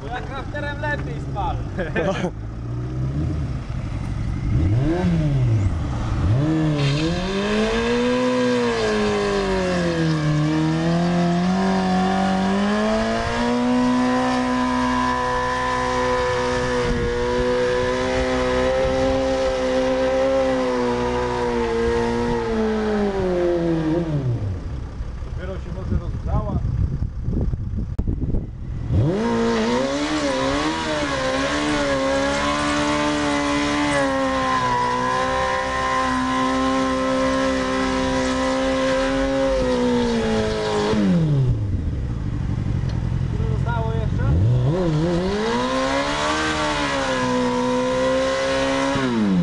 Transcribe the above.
Bo ja crafterem lepiej spalę. Dopiero się może rozdała. Mm.